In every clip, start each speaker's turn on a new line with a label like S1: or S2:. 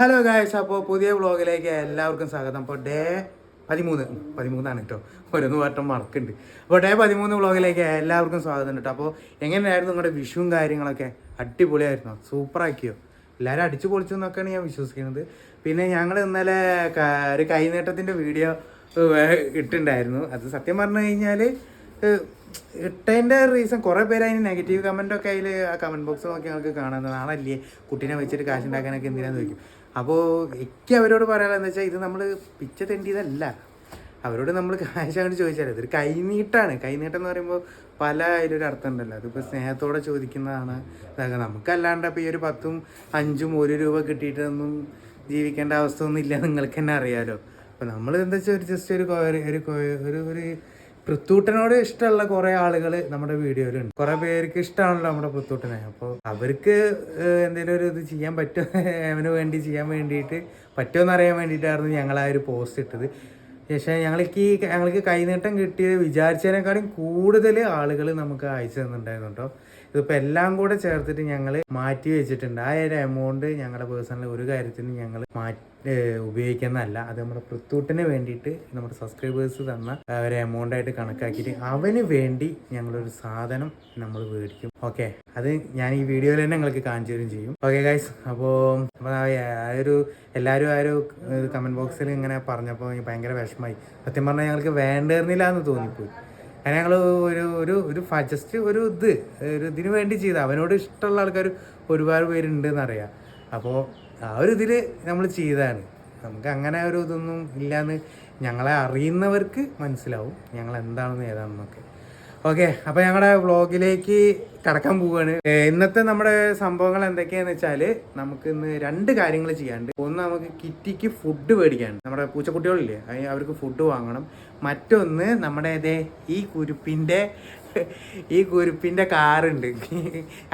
S1: Hello guys അപ്പോൾ പുതിയ വ്ളോഗിലേക്ക് എല്ലാവർക്കും സ്വാഗതം. അപ്പോൾ ഡേ പതിമൂന്ന്. പതിമൂന്നാണ് കേട്ടോ ഓരോന്ന് വട്ടം മറക്കുന്നുണ്ട്. അപ്പോൾ ഡേ പതിമൂന്ന് വ്ളോഗിലേക്ക് എല്ലാവർക്കും സ്വാഗതം കേട്ടോ അപ്പോൾ എങ്ങനെയായിരുന്നു നിങ്ങളുടെ വിഷുവും കാര്യങ്ങളൊക്കെ? അടിപൊളിയായിരുന്നോ? സൂപ്പറാക്കിയോ? എല്ലാവരും അടിച്ചു പൊളിച്ചു എന്നൊക്കെയാണ് ഞാൻ വിശ്വസിക്കുന്നത്. പിന്നെ ഞങ്ങൾ ഇന്നലെ ഒരു കൈനീട്ടത്തിന്റെ വീഡിയോ ഇട്ടുണ്ടായിരുന്നു. അത് സത്യം പറഞ്ഞു കഴിഞ്ഞാൽ ഇട്ടതിന്റെ റീസൺ കുറേ പേര് അതിന് നെഗറ്റീവ് കമന്റൊക്കെ അതിൽ ആ കമന്റ് ബോക്സ് നോക്കി ഞങ്ങൾക്ക് കാണാൻ നാളല്ലേ? കുട്ടീനെ വെച്ചിട്ട് കാശ് ഉണ്ടാക്കാനൊക്കെ എന്തിനാന്ന് ചോദിക്കും. അപ്പോൾ എനിക്ക് അവരോട് പറയാനെന്ന് വെച്ചാൽ ഇത് നമ്മൾ പിച്ച തെണ്ടിയതല്ല. അവരോട് നമ്മൾ കാശ് അങ്ങോട്ട് ചോദിച്ചാൽ ഇതൊരു കൈനീട്ടാണ്. കൈനീട്ടം എന്ന് പറയുമ്പോൾ പല അതിലൊരു അർത്ഥം ഉണ്ടല്ലോ. അതിപ്പോൾ സ്നേഹത്തോടെ ചോദിക്കുന്നതാണ്. ഇതൊക്കെ നമുക്കല്ലാണ്ട് അപ്പോൾ ഈ ഒരു പത്തും അഞ്ചും ഒരു രൂപ കിട്ടിയിട്ടൊന്നും ജീവിക്കേണ്ട അവസ്ഥ ഒന്നും ഇല്ല. നിങ്ങൾക്ക് തന്നെ അറിയാലോ. അപ്പോൾ നമ്മൾ എന്താ വെച്ചാൽ ഒരു ജസ്റ്റ് ഒരു ഒരു ഒരു പൃത്തൂട്ടനോട് ഇഷ്ടമുള്ള കുറേ ആളുകൾ നമ്മുടെ വീഡിയോയിലുണ്ട്. കുറേ പേർക്ക് ഇഷ്ടമാണല്ലോ നമ്മുടെ പൃത്തൂട്ടനെ അപ്പോൾ അവർക്ക് എന്തെങ്കിലും ഒരു ഇത് ചെയ്യാൻ പറ്റുമോ അവന് വേണ്ടി ചെയ്യാൻ വേണ്ടിയിട്ട് പറ്റുമെന്ന് അറിയാൻ വേണ്ടിയിട്ടായിരുന്നു ഞങ്ങൾ ആ ഒരു പോസ്റ്റ് ഇട്ടത്. പക്ഷേ ഞങ്ങൾക്ക് ഈ ഞങ്ങൾക്ക് കൈനീട്ടം കിട്ടിയത് വിചാരിച്ചതിനേക്കാളും കൂടുതൽ ആളുകൾ നമുക്ക് അയച്ചു തന്നിട്ടുണ്ടായിരുന്നു കേട്ടോ. ഇതിപ്പോൾ എല്ലാം കൂടെ ചേർത്തിട്ട് ഞങ്ങൾ മാറ്റി വെച്ചിട്ടുണ്ട്. ആ ഒരു എമൗണ്ട് ഞങ്ങളുടെ പേഴ്സണൽ ഒരു കാര്യത്തിന് ഞങ്ങൾ മാറ്റി ഉപയോഗിക്കുന്നതല്ല. അത് നമ്മുടെ പൃത്തൂട്ടിന് വേണ്ടിയിട്ട് നമ്മുടെ സബ്സ്ക്രൈബേഴ്സ് തന്ന ഒരു എമൗണ്ട് ആയിട്ട് കണക്കാക്കിയിട്ട് അവന് വേണ്ടി ഞങ്ങളൊരു സാധനം നമ്മൾ മേടിക്കും. ഓക്കെ അത് ഞാൻ ഈ വീഡിയോയിൽ തന്നെ നിങ്ങൾക്ക് കാണിച്ചു തരും ചെയ്യും. ഓക്കെ ഗൈസ് അപ്പോൾ ആ ഒരു എല്ലാവരും ആ ഒരു കമന്റ് ബോക്സിൽ ഇങ്ങനെ പറഞ്ഞപ്പോൾ ഭയങ്കര വിഷമമായി. സത്യം പറഞ്ഞാൽ ഞങ്ങൾക്ക് വേണ്ടിയിരുന്നില്ല എന്ന് തോന്നിപ്പോയി. കാരണം ഞങ്ങൾ ഒരു ഒരു ഒരു ജസ്റ്റ് ഒരു ഇത് ഒരു ഇതിന് വേണ്ടി ചെയ്ത. അവനോട് ഇഷ്ടമുള്ള ആൾക്കാർ ഒരുപാട് പേരുണ്ട് എന്നറിയാം അപ്പോൾ ആ ഒരു ഇതിൽ നമ്മൾ ചെയ്തതാണ്. നമുക്ക് അങ്ങനെ ഒരു ഇതൊന്നും ഇല്ലയെന്ന് ഞങ്ങളെ അറിയുന്നവർക്ക് മനസ്സിലാവും ഞങ്ങൾ എന്താണെന്ന് ഏതാണെന്നൊക്കെ. ഓക്കെ അപ്പോൾ ഞങ്ങളുടെ വ്ളോഗിലേക്ക് കടക്കാൻ പോവുകയാണ് ഇന്നത്തെ നമ്മുടെ സംഭവങ്ങൾ എന്തൊക്കെയാന്ന് വെച്ചാൽ നമുക്ക് ഇന്ന് രണ്ട് കാര്യങ്ങൾ ചെയ്യാണ്ട് ഒന്ന് നമുക്ക് കിറ്റിക്ക് ഫുഡ് മേടിക്കാണ്ട് നമ്മുടെ പൂച്ചക്കുട്ടികളില്ലേ അവർക്ക് ഫുഡ് വാങ്ങണം. മറ്റൊന്ന് നമ്മുടെ ഇതേ ഈ കുരുപ്പിന്റെ ഈ കുരുപ്പിന്റെ കാറുണ്ട്.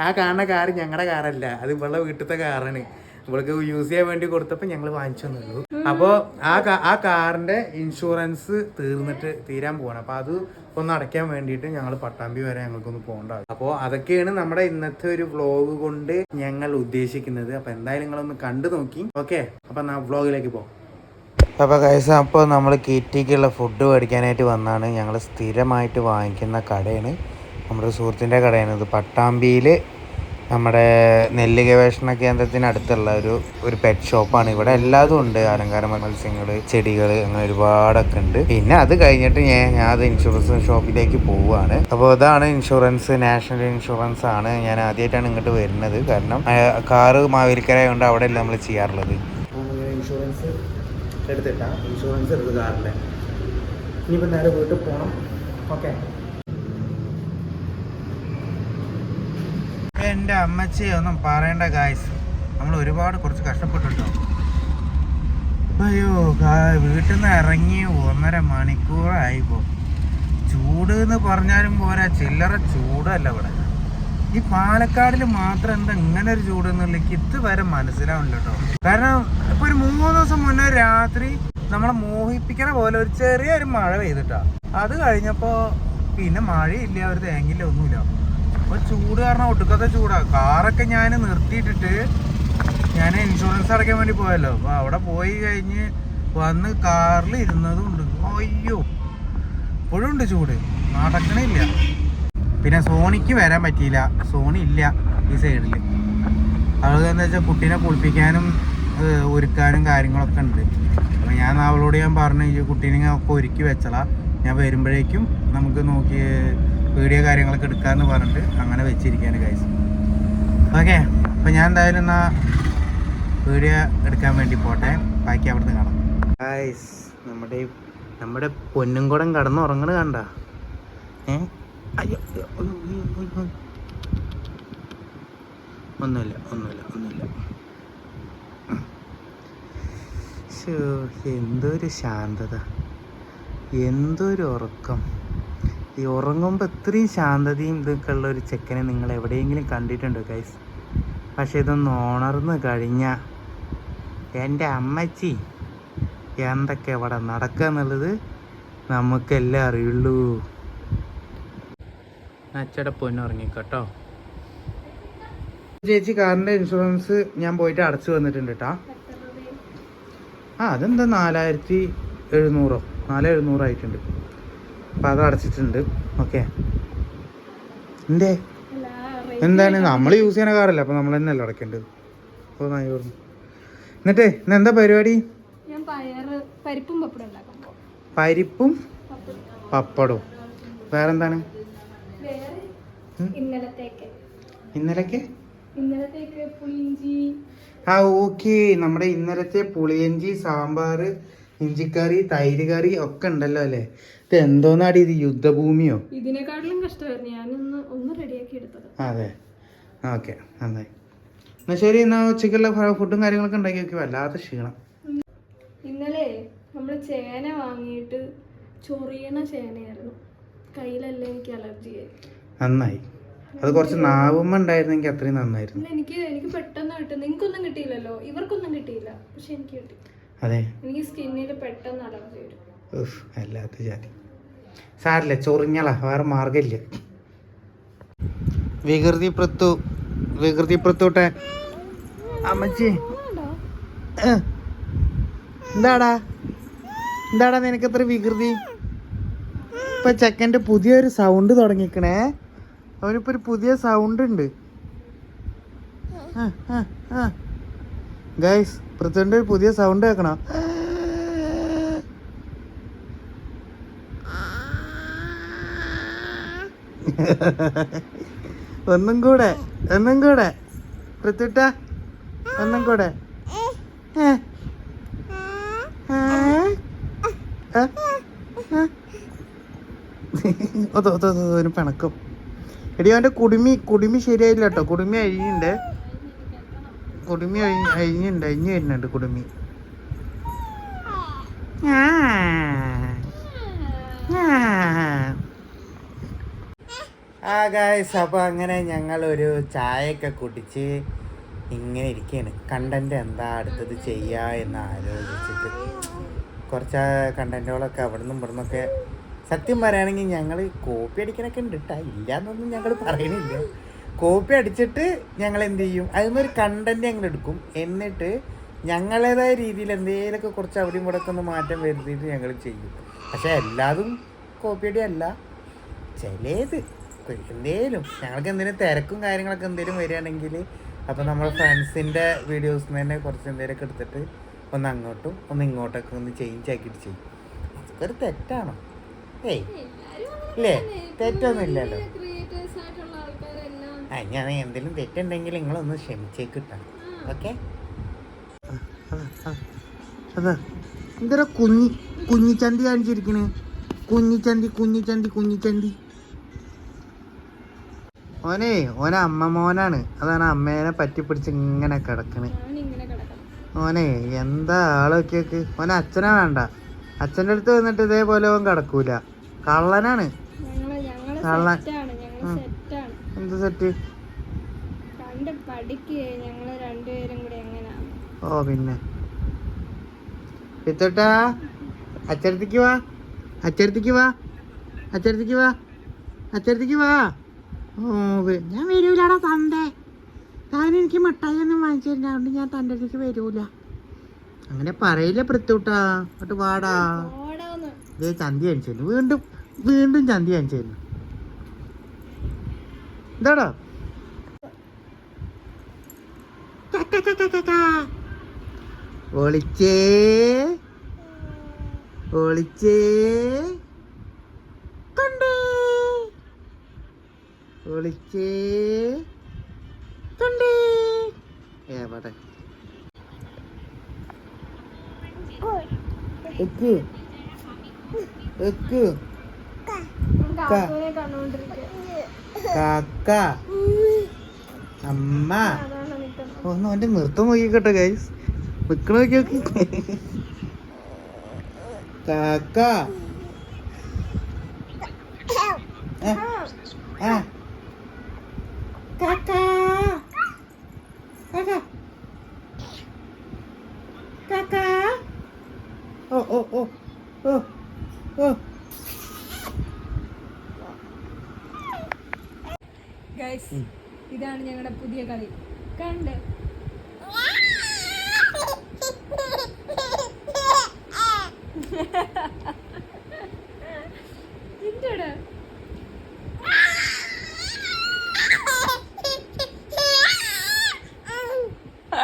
S1: ആ കാണുന്ന കാറ് ഞങ്ങളുടെ കാറല്ല അത് ഇവളുടെ വീട്ടിലത്തെ കാറാണ്. ഇവൾക്ക് യൂസ് ചെയ്യാൻ വേണ്ടി കൊടുത്തപ്പോൾ ഞങ്ങൾ വാങ്ങിച്ചു തന്നുള്ളൂ ആ ആ കാറിന്റെ ഇൻഷുറൻസ് തീർന്നിട്ട് തീരാൻ പോവാണ്. അപ്പോൾ അത് ഒന്ന് അടയ്ക്കാൻ വേണ്ടിയിട്ട് ഞങ്ങൾ പട്ടാമ്പി വരെ ഞങ്ങൾക്കൊന്ന് പോകേണ്ടത് അപ്പോൾ അതൊക്കെയാണ് നമ്മുടെ ഇന്നത്തെ ഒരു വ്ളോഗ് കൊണ്ട് ഞങ്ങൾ ഉദ്ദേശിക്കുന്നത്. അപ്പോൾ എന്തായാലും നിങ്ങളൊന്ന് കണ്ടു നോക്കി. ഓക്കെ അപ്പോൾ നാ വ്ളോഗിലേക്ക് പോകാം അപ്പോൾ കൈസ അപ്പോൾ നമ്മൾ കിറ്റിക്കുള്ള ഫുഡ് മേടിക്കാനായിട്ട് വന്നാണ്. ഞങ്ങൾ സ്ഥിരമായിട്ട് വാങ്ങിക്കുന്ന കടയാണ്. നമ്മുടെ സുഹൃത്തിന്റെ കടയാണ്. ഇത് പട്ടാമ്പിയിൽ നമ്മുടെ നെല്ല് ഗവേഷണ കേന്ദ്രത്തിനടുത്തുള്ള ഒരു ഒരു പെറ്റ് ഷോപ്പാണ് ഇവിടെ എല്ലാതും ഉണ്ട്. അലങ്കാര മത്സ്യങ്ങൾ ചെടികൾ അങ്ങനെ ഒരുപാടൊക്കെ ഉണ്ട്. പിന്നെ അത് കഴിഞ്ഞിട്ട് ഞാൻ ഞാൻ അത് ഇൻഷുറൻസ് ഷോപ്പിലേക്ക് പോവുകയാണ്. അപ്പോൾ അതാണ് ഇൻഷുറൻസ് നാഷണൽ ഇൻഷുറൻസ് ആണ്. ഞാൻ ആദ്യമായിട്ടാണ് ഇങ്ങോട്ട് വരുന്നത്. കാരണം കാറ് മാവേലിക്കര കൊണ്ട് അവിടെയല്ല നമ്മൾ ചെയ്യാറുള്ളത്. ഇൻഷുറൻസ് എടുത്തിട്ടാ. ഇൻഷുറൻസ് എടുത്ത് കാറിന്റെ ഇനിയിപ്പോൾ നേരെ വീട്ടിൽ പോകണം ഓക്കെ എന്റെ അമ്മച്ചിയെ ഒന്നും പറയണ്ട ഗായ്സ് നമ്മൾ ഒരുപാട് കുറച്ച് കഷ്ടപ്പെട്ടിട്ടോ. അയ്യോ വീട്ടിൽ നിന്ന് ഇറങ്ങി ഒന്നര മണിക്കൂറായി പോ. ചൂട് എന്ന് പറഞ്ഞാലും പോരാ ചില്ലറ ചൂടല്ല ഇവിടെ. ഈ പാലക്കാടിൽ മാത്രം എന്താ ഇങ്ങനെ ഒരു ചൂട് എന്നുള്ള ഇതുവരെ മനസ്സിലാവില്ല കേട്ടോ കാരണം ഇപ്പൊ ഒരു മൂന്ന് ദിവസം മുന്നേ രാത്രി നമ്മളെ മോഹിപ്പിക്കണ പോലെ ഒരു ചെറിയൊരു മഴ പെയ്തിട്ടാ. അത് കഴിഞ്ഞപ്പോ പിന്നെ മഴയില്ല ഒരു തേങ്ങില്ല ഒന്നുമില്ല. അപ്പൊ ചൂട് കാരണം ഒടുക്കത്തെ ചൂടാ. കാറൊക്കെ ഞാൻ നിർത്തിയിട്ടിട്ട് ഞാൻ ഇൻഷുറൻസ് അടയ്ക്കാൻ വേണ്ടി പോയല്ലോ. അപ്പൊ അവിടെ പോയി കഴിഞ്ഞ് വന്ന് കാറിൽ ഇരുന്നതും ഉണ്ട് അയ്യോ. ഇപ്പോഴും ഉണ്ട് ചൂട്. നടക്കണില്ല പിന്നെ സോണിക്ക് വരാൻ പറ്റിയില്ല. സോണി ഇല്ല ഈ സൈഡിൽ അവൾക്ക് എന്താ വെച്ചാൽ കുട്ടീനെ കുളിപ്പിക്കാനും ഒരുക്കാനും കാര്യങ്ങളൊക്കെ ഉണ്ട്. അപ്പം ഞാൻ അവളോട് ഞാൻ പറഞ്ഞു ഈ കുട്ടീനെ ഒക്കെ ഒരുക്കി വെച്ചളാം. ഞാൻ വരുമ്പോഴേക്കും നമുക്ക് നോക്കി വീഡിയോ കാര്യങ്ങളൊക്കെ എടുക്കാമെന്ന് പറഞ്ഞിട്ട് അങ്ങനെ വെച്ചിരിക്കുകയാണ് ഗൈസ് ഓക്കെ അപ്പോൾ ഞാൻ എന്തായാലും എന്നാ വീഡിയോ എടുക്കാൻ വേണ്ടി പോട്ടെ. ബാക്കി അവിടുന്ന് കാണാം. ഗൈസ് നമ്മുടെ നമ്മുടെ പൊന്നും കടന്ന് ഉറങ്ങണ കണ്ട? ഏ. ഒന്നുമില്ല ഒന്നുമില്ല ഒന്നുമില്ല. എന്തൊരു ശാന്തത. എന്തൊരു ഉറക്കം. ഈ ഉറങ്ങുമ്പോൾ ഇത്രയും ശാന്തതയും ഇതൊക്കെ ഉള്ള ഒരു ചെക്കനെ നിങ്ങൾ എവിടെയെങ്കിലും കണ്ടിട്ടുണ്ടോ ഗൈസ് പക്ഷെ ഇതൊന്ന് ഉണർന്ന് കഴിഞ്ഞ എന്റെ അമ്മച്ചി എന്തൊക്കെ ഇവിടെ നടക്കുക എന്നുള്ളത് നമുക്കെല്ലാം അറിയുള്ളൂ. അച്ചടെ പൊന്നുറങ്ങിക്കോട്ടോ ചേച്ചി കാറിന്റെ ഇൻഷുറൻസ് ഞാൻ പോയിട്ട് അടച്ചു വന്നിട്ടുണ്ട് കേട്ടോ ആ അതെന്താ നാലായിരത്തി എഴുന്നൂറോ? നാല് എഴുന്നൂറായിട്ടുണ്ട്. അപ്പം അത് അടച്ചിട്ടുണ്ട്. ഓക്കെ എന്തേ? എന്താണ്? നമ്മൾ യൂസ് ചെയ്യുന്ന കാറല്ല അപ്പം നമ്മൾ തന്നെയല്ലേ അടയ്ക്കേണ്ടത് അപ്പോൾ നായി പറഞ്ഞു എന്നിട്ടേ ഇന്ന് എന്താ പരിപാടി?
S2: പരിപ്പും
S1: പപ്പടവും വേറെന്താണ്? ഇന്നലത്തെ ആ ഓക്കെ നമ്മുടെ ഇന്നലത്തെ പുളിയഞ്ചി സാമ്പാർ ഇഞ്ചിക്കറി തൈര് കറി ഒക്കെ ഉണ്ടല്ലോ അല്ലേ? ഇത് എന്തോന്നാടി ഇത് യുദ്ധഭൂമിയോ?
S2: ഇതിനെക്കാട്ടിലും കഷ്ടമായിരുന്നു. ഞാനൊന്ന് ഒന്ന് റെഡിയാക്കി എടുത്തത്.
S1: അതെ. ഓക്കെ നന്നായി. എന്നാ ശരി എന്നാ ഉച്ചക്കുള്ള ഫുഡും കാര്യങ്ങളൊക്കെ ഉണ്ടാക്കി നോക്കി വല്ലാത്ത ക്ഷീണം.
S2: ഇന്നലെ നമ്മൾ ചേന വാങ്ങിയിട്ട് ചൊറിയണ ചേനയായിരുന്നു. കയ്യിലല്ലേ എനിക്ക് അലർജി ആയി.
S1: നന്നായി. അത് കുറച്ച് നാവുമ്മ ഉണ്ടായിരുന്നെങ്കിൽ അത്രയും നന്നായിരുന്നു.
S2: എനിക്ക് എനിക്ക് പെട്ടെന്ന് കിട്ടും. നിങ്ങൾക്കൊന്നും കിട്ടിയില്ലല്ലോ? ഇവർക്കൊന്നും കിട്ടിയില്ല. പക്ഷെ എനിക്ക് കിട്ടി.
S1: അതെ.
S2: എനിക്ക് സ്കിന്നിൽ പെട്ടെന്ന് അലർജി വരും.
S1: ഉഫ് അല്ലാത്ത ജാതി. സാറില്ല ചൊറിഞ്ഞള വേറെ മാർഗമില്ല വികൃതി പ്രത്തു വികൃതി പ്രത്തൂട്ടെ അമ്മച്ചി. എന്താടാ? എന്താടാ നിനക്ക് എത്ര വികൃതി? ഇപ്പൊ ചെക്കന്റെ പുതിയൊരു സൗണ്ട് തുടങ്ങിക്കണേ. അവനിപ്പോ ഒരു പുതിയ സൗണ്ട് ഉണ്ട് ഗൈസ് പ്രസിഡന്റ് പുതിയ സൗണ്ട് കേൾക്കണം? ഒന്നും കൂടെ ഒന്നും കൂടെ. പ്രത്യുട്ട ഒന്നും കൂടെ? ഒതോ ഒതോ ഒരു പിണക്കം. എടി അവന്റെ കുടുമി കുടുമി ശരിയായില്ല കേട്ടോ കുടുമി അഴിഞ്ഞുണ്ട് കുടുമി അഴിഞ്ഞ് അഴിഞ്ഞുണ്ട് അഴിഞ്ഞു വരുന്നുണ്ട് കുടുമി. ആ. ഗായ്സ് അപ്പോൾ അങ്ങനെ ഞങ്ങൾ ഒരു ചായയൊക്കെ കുടിച്ച് ഇങ്ങനെ ഇരിക്കുകയാണ് കണ്ടന്റ് എന്താ അടുത്തത് ചെയ്യുക എന്ന് ആലോചിച്ചിട്ട്. കുറച്ച് കണ്ടന്റുകളൊക്കെ അവിടെ നിന്നും ഇവിടെ നിന്നൊക്കെ സത്യം പറയുകയാണെങ്കിൽ ഞങ്ങൾ കോപ്പി അടിക്കണൊക്കെ ഉണ്ട് കേട്ടോ ഇല്ല എന്നൊന്നും ഞങ്ങൾ പറയണില്ല. കോപ്പി അടിച്ചിട്ട് ഞങ്ങൾ എന്ത് ചെയ്യും? അതിനൊരു കണ്ടന്റ് ഞങ്ങൾ എടുക്കും. എന്നിട്ട് ഞങ്ങളേതായ രീതിയിൽ എന്തെങ്കിലുമൊക്കെ കുറച്ച് അവിടെയും ഇവിടെ ഒക്കെ ഒന്ന് മാറ്റം വരുത്തിയിട്ട് ഞങ്ങൾ ചെയ്യും. പക്ഷേ എല്ലാതും കോപ്പി അടി അല്ല. ചിലേത് എന്തേലും ഞങ്ങൾക്ക് എന്തെങ്കിലും തിരക്കും കാര്യങ്ങളൊക്കെ എന്തെങ്കിലും വരികയാണെങ്കിൽ അപ്പോൾ നമ്മൾ ഫ്രണ്ട്സിന്റെ വീഡിയോസിൽ തന്നെ കുറച്ച് എന്തെങ്കിലുമൊക്കെ എടുത്തിട്ട് ഒന്ന് അങ്ങോട്ടും ഒന്ന് ഇങ്ങോട്ടൊക്കെ ഒന്ന് ചേഞ്ച് ആക്കിയിട്ട് ചെയ്യും. അതൊക്കെ ഒരു തെറ്റാണോ? ഏയ്. ഇല്ലേ? തെറ്റൊന്നും ആ ഞാൻ എന്തെങ്കിലും തെറ്റുണ്ടെങ്കിൽ നിങ്ങളൊന്ന് ക്ഷമിച്ചേക്കിട്ടാ ഓക്കെ അതാ. എന്തൊരു കുഞ്ഞി കുഞ്ഞിച്ചന്തി കാണിച്ചിരിക്കണേ? കുഞ്ഞിച്ചന്തി കുഞ്ഞിച്ചന്തി കുഞ്ഞിച്ചന്തി ഓനെ ഓനെ അമ്മ മോനാണ്. അതാണ് അമ്മേനെ പറ്റി പിടിച്ച് ഇങ്ങനെ കിടക്കണേ. ഓനെ എന്താ ആളൊക്കെ ഓനെ അച്ഛനെ വേണ്ട. അച്ഛന്റെ അടുത്ത് വന്നിട്ട് ഇതേപോലെ ഓൻ കിടക്കൂല. കള്ളനാണ്. കള്ളൻ. എന്ത് സെറ്റ്
S2: കണ്ട് പഠിക്കേ ഞങ്ങൾ രണ്ടുപേരും കൂടി എങ്ങനെയാണ്
S1: ഓ പിന്നെ. പിത്തോട്ടാ അച്ചടത്തേക്ക് വാ. അച്ചടത്തേക്ക് വാ. അച്ചടത്തേക്ക് വാ. അച്ചടത്തേക്ക് വാ. ഓ ഞാൻ വരൂലടാ തന്റെ താൻ എനിക്ക് മിഠായി ഒന്നും വാങ്ങിച്ചു ഞാൻ തന്റെ അടുത്തേക്ക് വരൂല. അങ്ങനെ പറയില്ല പൃത്തൂട്ടാ അങ്ങോട്ട് വാടാ. ഇതേ ചന്തി കാണിച്ചു വീണ്ടും വീണ്ടും ചന്തി കാണിച്ചു എന്താടാ? ഒളിച്ചേ. ഒളിച്ചേ. കണ്ടേ. ഒളിച്ചേ. കണ്ടേ. എവിടെ? എക്ക്. എക്ക്.
S2: കാക്കുവിനെ കണ്ടുകൊണ്ടിരിക്കുക
S1: കാക്ക. അമ്മ. ഒന്ന് അവന്റെ നൃത്തം നോക്കിക്കട്ടെ ഗൈസ് നിക്കണ നോക്കി നോക്കി. കാക്ക. ഓ ഓ ഓ. ഓ ഓ.
S2: ഗൈസ് ഇതാണ് ഞങ്ങളുടെ പുതിയ കളി. കണ്ട്.
S1: എന്താണ്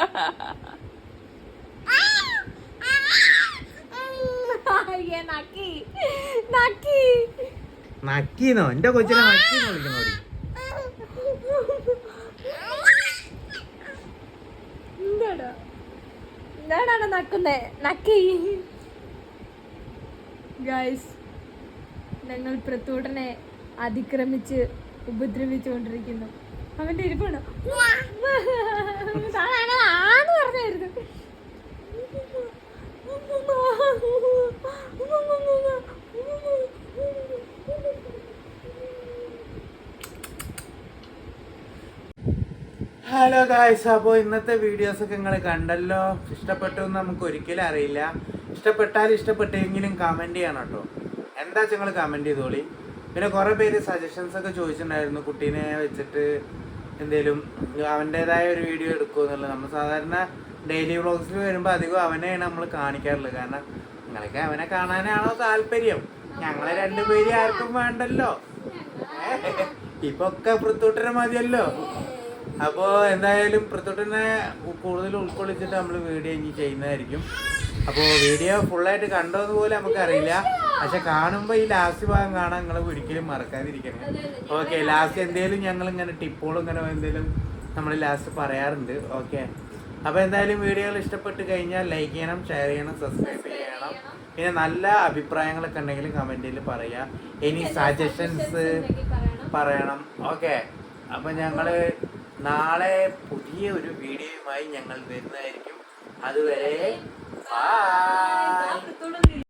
S1: നക്കീന്നോ? എന്റെ കൊച്ചിനെ നക്കീന്ന് വിളിക്കണോ
S2: നക്കുന്നേ നക്കി ഗൈസ് ഞങ്ങൾ പ്രത്തൂട്ടനെ അതിക്രമിച്ച് ഉപദ്രവിച്ചുകൊണ്ടിരിക്കുന്നു. അവന്റെ ഇരിപ്പാണ് താനാണ് ആന്ന് പറഞ്ഞായിരുന്നു.
S1: ഹലോ ഗായ്സ് അപ്പോൾ ഇന്നത്തെ വീഡിയോസ് ഒക്കെ നിങ്ങൾ കണ്ടല്ലോ. ഇഷ്ടപ്പെട്ടു എന്ന് നമുക്ക് ഒരിക്കലും അറിയില്ല. ഇഷ്ടപ്പെട്ടാൽ ഇഷ്ടപ്പെട്ടെങ്കിലും കമന്റ് ചെയ്യണം കേട്ടോ. എന്താ നിങ്ങൾ കമന്റ് ചെയ്തോളി. പിന്നെ കുറേ പേര് സജഷൻസ് ഒക്കെ ചോദിച്ചിട്ടുണ്ടായിരുന്നു. കുട്ടീനെ വെച്ചിട്ട് എന്തേലും അവന്റെതായ ഒരു വീഡിയോ എടുക്കുമെന്നുള്ളത് നമ്മൾ സാധാരണ ഡെയിലി വ്ളോഗ്സിൽ വരുമ്പോൾ അധികം അവനെയാണ് നമ്മൾ കാണിക്കാറുള്ളത്. കാരണം നിങ്ങളൊക്കെ അവനെ കാണാനാണോ താല്പര്യം? ഞങ്ങളെ രണ്ടുപേരും ആർക്കും വേണ്ടല്ലോ. ഇപ്പൊ ഒക്കെ പൃത്തൂട്ടനെ മതിയല്ലോ. അപ്പോ എന്തായാലും പൃഥ്വിനെ കൂടുതൽ ഉൾക്കൊള്ളിച്ചിട്ട് നമ്മൾ വീഡിയോ ഇനി ചെയ്യുന്നതായിരിക്കും. അപ്പോൾ വീഡിയോ ഫുള്ളായിട്ട് കണ്ടോന്ന് പോലും നമുക്കറിയില്ല. പക്ഷെ കാണുമ്പോൾ ഈ ലാസ്റ്റ് ഭാഗം കാണാൻ നിങ്ങൾ ഒരിക്കലും മറക്കാതിരിക്കണം. ഓക്കെ ലാസ്റ്റ് എന്തെങ്കിലും ഞങ്ങൾ ഇങ്ങനെ ടിപ്പുകളും ഇങ്ങനെ എന്തെങ്കിലും നമ്മൾ ലാസ്റ്റ് പറയാറുണ്ട്. ഓക്കെ അപ്പോൾ എന്തായാലും വീഡിയോകൾ ഇഷ്ടപ്പെട്ട് കഴിഞ്ഞാൽ ലൈക്ക് ചെയ്യണം ഷെയർ ചെയ്യണം സബ്സ്ക്രൈബ് ചെയ്യണം. പിന്നെ നല്ല അഭിപ്രായങ്ങളൊക്കെ ഉണ്ടെങ്കിൽ കമന്റിൽ പറയാം. ഇനി സജഷൻസ് പറയണം. ഓക്കെ അപ്പം ഞങ്ങൾ നാളെ പുതിയ ഒരു വീഡിയോയുമായി ഞങ്ങൾ വരുന്നതായിരിക്കും. അതുവരെ